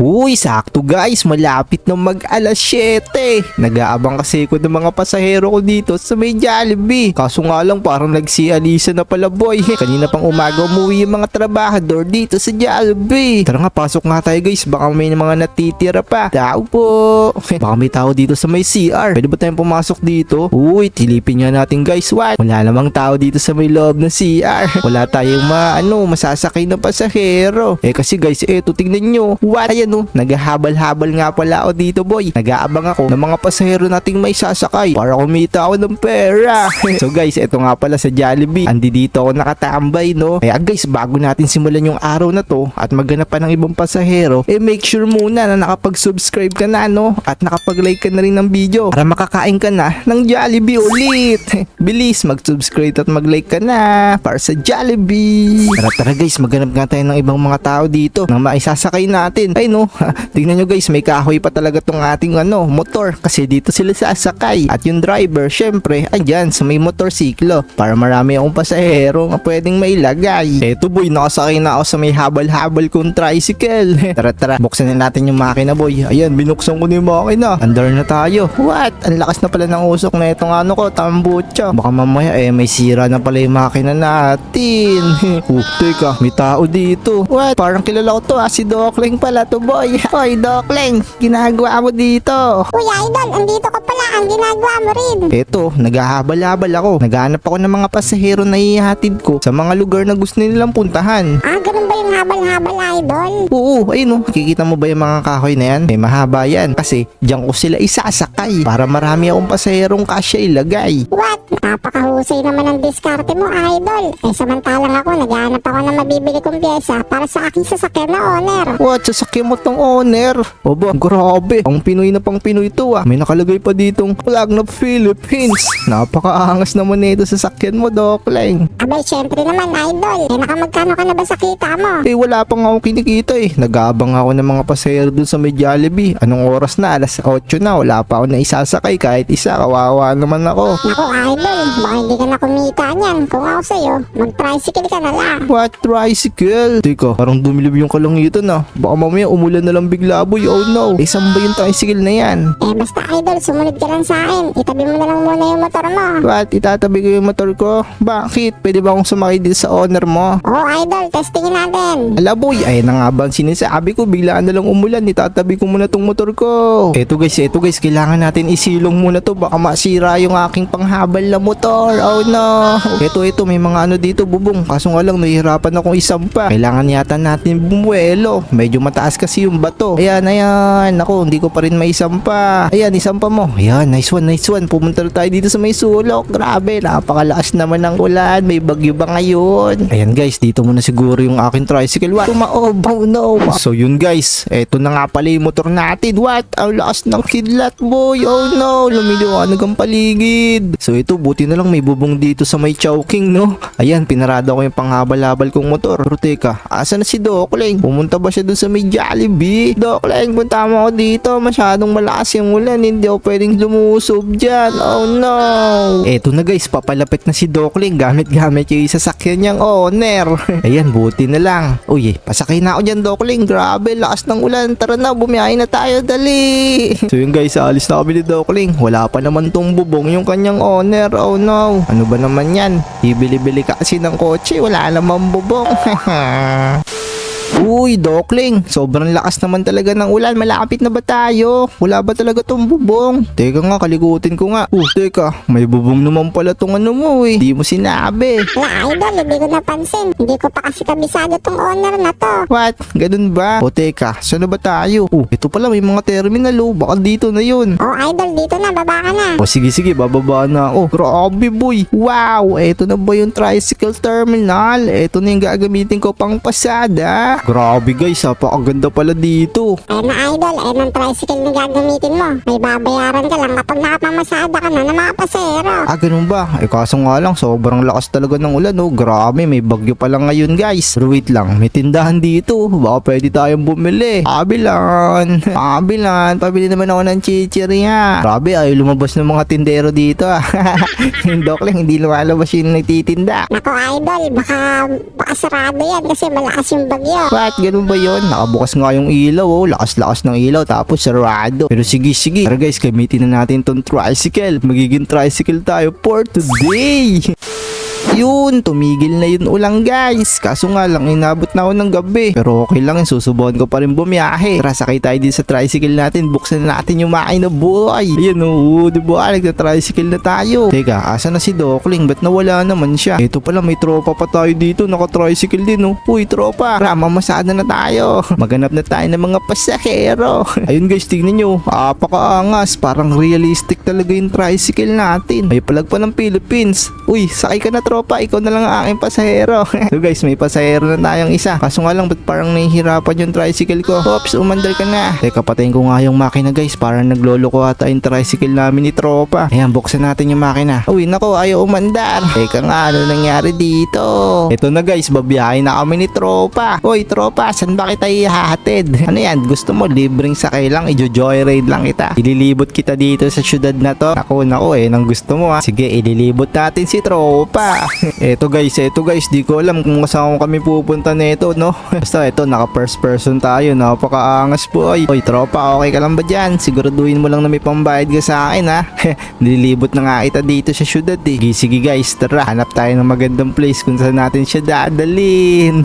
Uy, sakto guys, malapit na mag alas 7. Nag-aabang kasi ko ng mga pasahero ko dito sa may Jollibee. Kaso nga lang parang nagsialisa na pala boy. Kanina pang umaga umuwi yung mga trabahador dito sa Jollibee. Tara nga, pasok nga tayo guys. Baka may mga natitira pa. Tao po. Baka may tao dito sa may CR. Pwede ba tayong pumasok dito? Uy, tilipin nga natin guys. What? Wala namang tao dito sa may loob ng CR. Wala tayong ma, ano, masasakay na pasahero. Eh kasi guys, eto tingnan nyo. What? Ayan oh, naghahabal-habal nga pala ako dito boy. Nag-aabang ako ng mga pasahero nating may sasakay para kumita ako ng pera. so guys, eto nga pala sa Jollibee. Andi dito ako nakatambay no. Kaya guys, bago natin simulan yung araw na to at maghanap pa ng ibang pasahero, eh make sure muna na nakapag-subscribe ka na no at nakapag-like ka na rin ng video para makakain ka na ng Jollibee ulit. Bilis, mag-subscribe at mag-like ka na para sa Jollibee. Tara tara guys, maghanap nga tayo ng ibang mga tao dito na maisasakay natin. Ay no, tingnan nyo guys, may kahoy pa talaga tong ating ano, motor kasi dito sila sasakay. At yung driver, syempre, andyan sa may motorsiklo para marami akong pasahero na pwedeng mailagay. Eto boy, nakasakay na ako sa may habal-habal kong tricycle. tara tara, buksan na natin yung makina boy. Ayan, binuksan ko na yung makina. Andar na tayo. What? Ang lakas na pala ng usok na itong ano ko, tambucha. Baka mamaya eh, may sira na pala yung makina natin. oh, teka, may tao dito. What? Parang kilala ko to ah, si Dokling pala to boy. Hoy, Dokling, ginagawa mo dito. Uy, idol, andito ka pala. Ang ginagawa mo rin. Eto, naghahabal-habal ako. Naghahanap ako ng mga pasahero na ihatid ko sa mga lugar na gusto nilang puntahan. Ah, ganun ba yung habal-habal, idol? Oo, ayun oh. Kikita mo ba yung mga kahoy na yan? Eh, mahaba yan. Kasi, diyan ko sila isasakay para marami akong pasaherong kasya ilagay. What? Napakahusay naman ang diskarte mo, idol. Eh, samantalang ako, naghahanap ako ng mabibili kong pyesa para sa aking sasakyan na owner. What? Sasakyan mo tong owner? Oba, grabe. Ang Pinoy na pang Pinoy to ah. May nakalagay pa ditong flag na Philippines. Napakaangas naman nito sa sakyan mo, Dokling. Abay, syempre naman, idol. Eh, nakamagkano ka na ba sa kita mo? Eh, wala pang ako kinikita eh. Nagabang ako ng mga pasahero dun sa may Jollibee. Anong oras na? Alas 8 na. Wala pa ako na isasakay kahit isa. Kawawa naman ako. Naku, idol, baka hindi ka na kumita niyan. Kung ako sa'yo, mag-tricycle ka na lang. What tricycle? Teka, parang dumilib yung kalangitan ah. Baka mamaya umulan na lang bigla boy. Oh no. Eh, saan ba yung tricycle na yan? Eh, basta, idol, sumunod ka lang sa akin. Itabi mo na lang muna yung motor mo. What? Itatabi ko yung motor ko? Bakit? Pwede ba akong sumakay dito sa owner mo? Oo, idol, testingin natin. Ala boy, ay na nga ba ang sinasabi ko, biglaan na lang umulan, itatabi ko muna tong motor ko. Eto guys, eto guys, kailangan natin isilong muna to, baka masira yung aking panghabal na motor. Oh no. Eto, eto, may mga ano dito, bubong. Kaso nga lang, nahihirapan akong isampa. Kailangan yata natin bumuelo. Medyo mataas kasi yung bato. Ayan, ayan. Ako, hindi ko pa rin maisampa. Ayan, isampa mo. Ayan, nice one, nice one. Pumunta na tayo dito sa may sulok. Grabe, napakalakas naman ng ulan. May bagyo ba ngayon? Ayan guys, dito muna siguro yung aking tricycle. What? Tumaob. Oh no. So yun guys, eto na nga pala yung motor natin. What? Ang lakas ng kidlat boy. Oh no. Lumiliwanag ang paligid. So ito, buti na lang may bubong dito sa may Chowking no. Ayan, pinarada ko yung panghabal-habal kong motor. Pero teka, asa na si Dokling? Pumunta ba siya dun sa may Jollibee? Dokling, punta mo ako dito. Masyadong malakas yung ulan. Hindi ako pwedeng lumusob dyan. Oh no. Eto na guys, papalapit na si Dokling. Gamit-gamit yung sasakyan niyang owner. Ayan, buti na lang. Uy, pasakay na ako dyan, Dokling. Grabe, lakas ng ulan. Tara na, bumiyahe na tayo, dali. so yun guys, alis na kami ni Dokling. Wala pa naman tong bubong yung kanyang owner. Oh no. Ano ba naman yan? Ibili-bili ka kasi ng kotse. Wala namang bubong. Uy, Dokling, sobrang lakas naman talaga ng ulan. Malapit na ba tayo? Wala ba talaga tong bubong? Teka nga, kaligutin ko nga. Oh, teka, may bubong naman pala tong ano mo eh. Di mo sinabi. Wala, idol, hindi ko napansin. Hindi ko pa kasi kabisado tong owner na to. What? Ganun ba? O teka, saan na ba tayo? Oh, ito pala may mga terminal oh. Baka dito na yun. Oh, idol, dito na, baba ka na. O sige sige, bababa na ako. Grabe boy. Wow, eto na ba yung tricycle terminal? Eto na yung gagamitin ko pang pasada. Grabe guys, napakaganda pala dito. Ayun na, idol, ayun ang tricycle na gagamitin mo. May babayaran ka lang kapag nakapamasada ka na ng mga pasero. Ah, ganun ba? Eh kaso nga lang, sobrang lakas talaga ng ulan, oh. Grabe, may bagyo pa lang ngayon, guys. Pero wait lang, may tindahan dito. Baka pwede tayong bumili. Pabilan. Pabilan. Pabili naman ako ng chichirya. Grabe, ay lumabas ng mga tindero dito, ah. Dok lang, hindi lumalabas yung nagtitinda. Nako, idol, baka, baka sarado yan kasi malakas yung bagyo. What? Ganun ba yun? Nakabukas nga yung ilaw oh. Lakas-lakas ng ilaw tapos sarado. Pero sige sige. Tara guys, gamitin na natin tong tricycle. Magiging tricycle tayo for today. Yun, tumigil na yun ulang guys. Kaso nga lang, inabot na ako ng gabi. Pero okay lang, susubukan ko pa rin bumiyahe. Tara, sakay tayo din sa tricycle natin. Buksan na natin yung makina boy. Ayan o, di ba? Nagta-tricycle na tayo. Teka, asa na si Dokling? Ba't nawala naman siya? Ito pala, may tropa pa tayo dito. Naka-tricycle din oh. Uy, tropa. Tara, mamasada na tayo. Maganap na tayo ng mga pasahero. Ayun guys, tingnan nyo. Apakaangas. Parang realistic talaga yung tricycle natin. May palag pa ng Philippines. Uy, sakay ka na tropa. Ikaw na lang ang aking pasahero. so guys, may pasahero na tayong isa. Kaso nga lang, ba't parang nahihirapan yung tricycle ko? Oops, umandal ka na. Teka, patayin ko nga yung makina guys. Parang nagloloko ata yung tricycle namin ni tropa. Ayan, buksan natin yung makina. Uy, nako, ayaw umandar. Teka nga, ano nangyari dito? Ito na guys, babiyahin na kami ni tropa. Uy, tropa, saan ba kita ihahatid? Ano yan? Gusto mo libreng sakay lang? I-joyride lang kita. Ililibot kita dito sa syudad na to. Ako, nako eh, nang gusto mo ha. Sige, ililibot natin si tropa. eto guys, eto guys, di ko alam kung saan kami pupunta nito, no? Basta ito, naka first person tayo. Napakaangas boy. Uy, tropa, okay ka lang ba dyan? Siguraduhin mo lang na may pambayad ka sa akin ha. Nililibot na nga kita dito sa syudad eh. Sige, sige guys, tara. Hanap tayo ng magandang place kung saan natin siya dadalhin.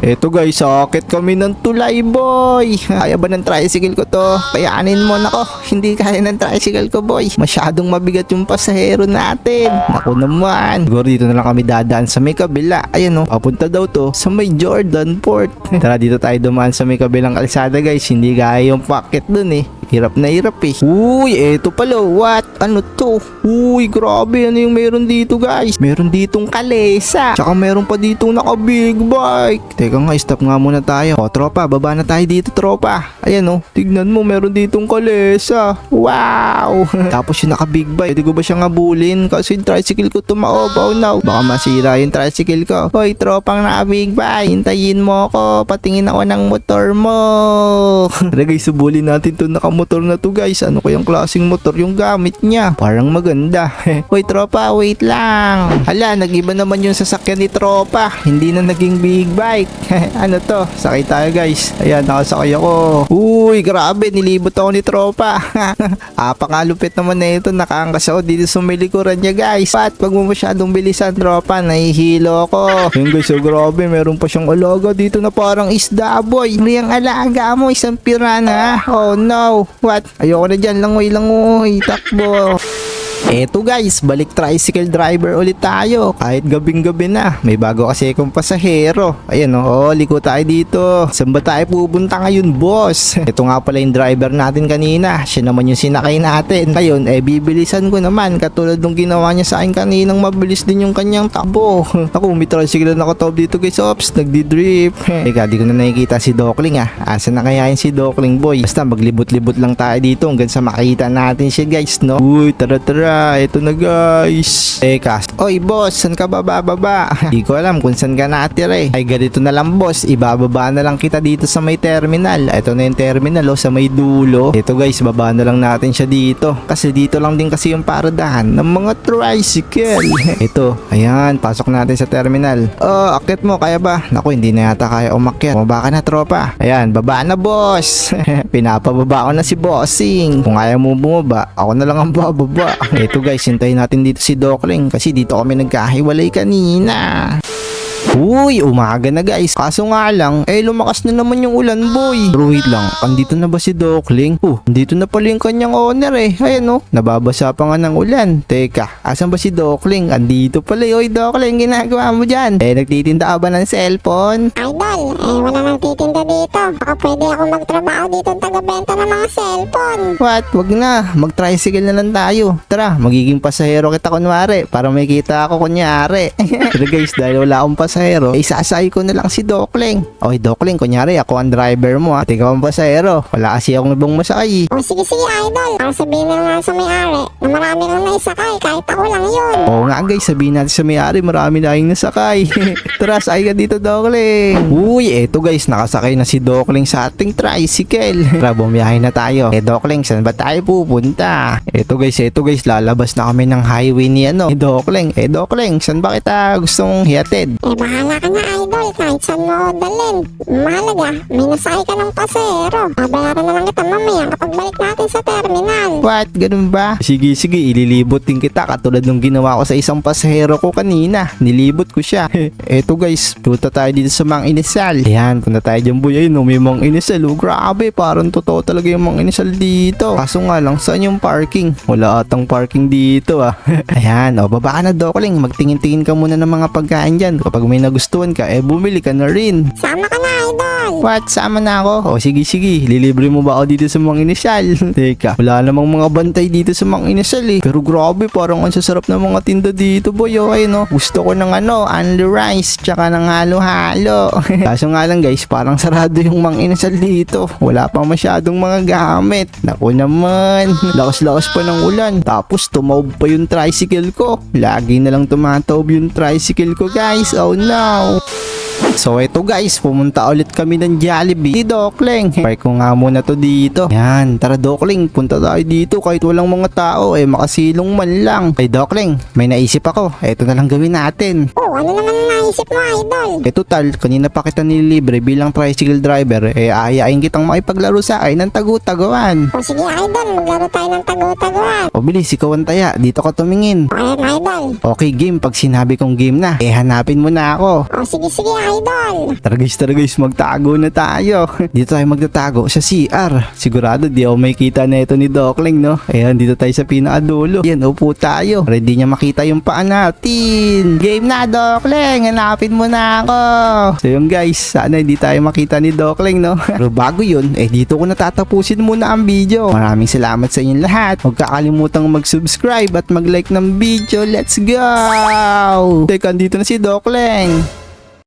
Eto guys, sakit kami ng tulay boy. Kaya ba ng tricycle ko to? Kayanin mo nako. Hindi kaya ng tricycle ko boy. Masyadong mabigat yung pasahero natin. Naku naman. Siguro dito na lang kami dadaan sa may kabila. Ayan o, papunta daw to sa may Jordan Port. Tara dito tayo dumaan sa may kabilang kalsada guys. Hindi kaya yung pocket dun eh. Hirap na hirap eh. Uy, eto pala. What? Ano to? Uy, grabe. Ano yung meron dito guys? Meron ditong kalesa. Tsaka meron pa ditong naka big bike. Teka nga, stop nga muna tayo. O, tropa, baba na tayo dito, tropa. Ayan o, tignan mo, meron ditong kalesa. Wow! Tapos yung naka big bike, pwede ko ba siyang abulin? Kasi tricycle ko tumaob. Oh no, baka masira yung tricycle ko. Hoy, tropang naka big bike, hintayin mo ako. Patingin ako ng motor mo. Tara guys, subulin natin to nakamotor na to guys. Ano kayang klaseng motor yung gamit niya? Parang maganda. Hoy, tropa, wait lang. Hala, nag-iba naman yung sasakyan ni tropa. Hindi na naging big bike. ano to? Sakay tayo guys. Ayan, nakasakay ako. Uy, grabe, nilibot ako ni tropa. Apakalupit naman na ito. Nakaangkas ako dito sa may niya guys. Pat, pag masyadong bilisan tropa, nahihilo ako. Yun guys, so grabe, meron pa siyang alaga dito na parang isda boy. Yung alaga mo? Isang pirana. Oh no. What? Ayoko na dyan. Langoy, langoy. Takbo. Eto guys, balik tricycle driver ulit tayo. Kahit gabing gabi na. May bago kasi akong pasahero. Ayan o, oh, liko tayo dito. Saan ba tayo pupunta ngayon, boss? Ito nga pala yung driver natin kanina. Siya naman yung sinakay natin. Ngayon, eh bibilisan ko naman. Katulad nung ginawa niya sa akin kaninang mabilis din yung kanyang takbo. Ako, may tricycle na nakatob dito guys. Ops, nagdi-drip. Teka, di ko na nakikita si Dokling ah. Asa na kaya si Dokling boy? Basta maglibot-libot lang tayo dito hanggang sa makita natin siya guys, no? Uy, tara tara. Ito na guys. Teka. Oy boss, saan ka ba bababa? Di ko alam kung saan ka natira eh. Ay ganito na lang boss. Ibababa na lang kita dito sa may terminal. Ito na yung terminal oh, sa may dulo. Ito guys, baba na lang natin siya dito. Kasi dito lang din kasi yung paradahan ng mga tricycle. Ito, ayan, pasok natin sa terminal. Oh, akit mo, kaya ba? Naku, hindi na yata kaya umakyat. Bumaba ka na tropa. Ayan, baba na boss. Pinapababa ko na si bossing. Kung ayaw mo bumaba, ako na lang ang bababa. Ito guys, hintayin natin dito si Dokling kasi dito kami nagkahiwalay kanina. Uy, umaga na guys. Kaso nga lang, eh lumakas na naman yung ulan boy. Pero wait lang, andito na ba si Dokling? Oh, andito na pala yung kanyang owner eh. Ayan oh, nababasa pa nga ng ulan. Teka, asan ba si Dokling? Andito pala eh. Oy Dokling, ginagawa mo dyan? Eh, nagtitinda ka ba ng cellphone? Idol, eh wala nang titinda dito. Baka pwede ako magtrabaho dito ang taga-benta ng mga cellphone. What? Wag na. Mag-tricycle na lang tayo. Tara, magiging pasahero kita kunwari para may kita ako kunyari. Pero guys, dahil wala akong pasahero, eh, isasay ko na lang si Dokling. Okay, Dokling, kunyari ako ang driver mo ha. At ikaw ang pasahero. Wala kasi akong ibang masakay. O sige sige idol, para sabihin na nga sa may-ari na marami nang naisakay kahit ako lang yun. Oo nga guys, sabihin natin sa may-ari, marami na kayong nasakay. Tara, sakay ka dito, Dokling. Uy, eto guys, nakasakay na si Dokling sa ating tricycle. Tara, bumiyahe na tayo. Eh, Dokling, saan ba tayo pupunta? Eto guys, eto guys, lalabas na kami ng highway ni ano, ni Dokling. Eh, Dokling, saan ba kita gustong hiatid? Eh baka bahala ka na idol kahit saan mo dalhin. Mahalaga, may nasakay ka ng pasero. Babayaran na lang kita mamaya kapag balik natin sa terminal. What? Ganun ba? Sige, sige, ililibot din kita katulad nung ginawa ko sa isang pasahero ko kanina. Nilibot ko siya. Eto guys, punta tayo dito sa Mang Inisal. Ayan, punta tayo dyan boy. Ayun, no, may Mang Inisal. Oh, grabe, parang totoo talaga yung Mang Inisal dito. Kaso nga lang, saan yung parking? Wala atang parking dito ah. Ayan, o, baba ka na Dokling. Magtingin-tingin ka muna ng mga pagkain dyan. Kapag may nagustuhan ka, eh bumili ka na rin. Sama ka na idol. What? Sama na ako? O sige sige, lilibre mo ba ako dito sa mga inisyal? Teka, wala namang mga bantay dito sa mga inisyal eh. Pero grabe, parang ang sasarap ng mga tinda dito boy. Okay no? Gusto ko ng ano, only rice, tsaka ng halo-halo. Kaso nga lang guys, parang sarado yung mga inisyal dito. Wala pang masyadong mga gamit. Naku naman, lakas-lakas pa ng ulan. Tapos tumaob pa yung tricycle ko. Lagi na lang tumataob yung tricycle ko guys. Oh no. So eto guys, pumunta ulit kami ng Jollibee. Di Dokling. Park ko nga muna to dito. Yan, tara Dokling, punta tayo dito kahit walang mga tao eh makasilong man lang. Ay Dokling, may naisip ako. Eto na lang gawin natin. Oh, ano naman ang naisip mo idol? Eh total, kanina pa kita nililibre bilang tricycle driver. Eh aayain kitang makipaglaro sa akin ng tagu-taguan. O sige idol, maglaro tayo ng tagu-taguan. O bilis, ikaw ang taya. Dito ka tumingin. Ayan idol. Okay game, pag sinabi kong game na, eh hanapin mo na ako. O sige sige idol. Tara guys, tara guys, magtago na tayo. Dito tayo magtatago sa CR. Sigurado di ako may kita na ito ni Dokling, no? Ayan, dito tayo sa pinakadulo. Yan, upo tayo. Ready niya makita yung paa natin. Game na, Dokling. Hanapin mo na ako. So yun guys, sana hindi tayo makita ni Dokling, no? Pero bago yun, eh dito ko natatapusin muna ang video. Maraming salamat sa inyong lahat. Huwag kakalimutang mag-subscribe at mag-like ng video. Let's go! Teka, dito na si Dokling.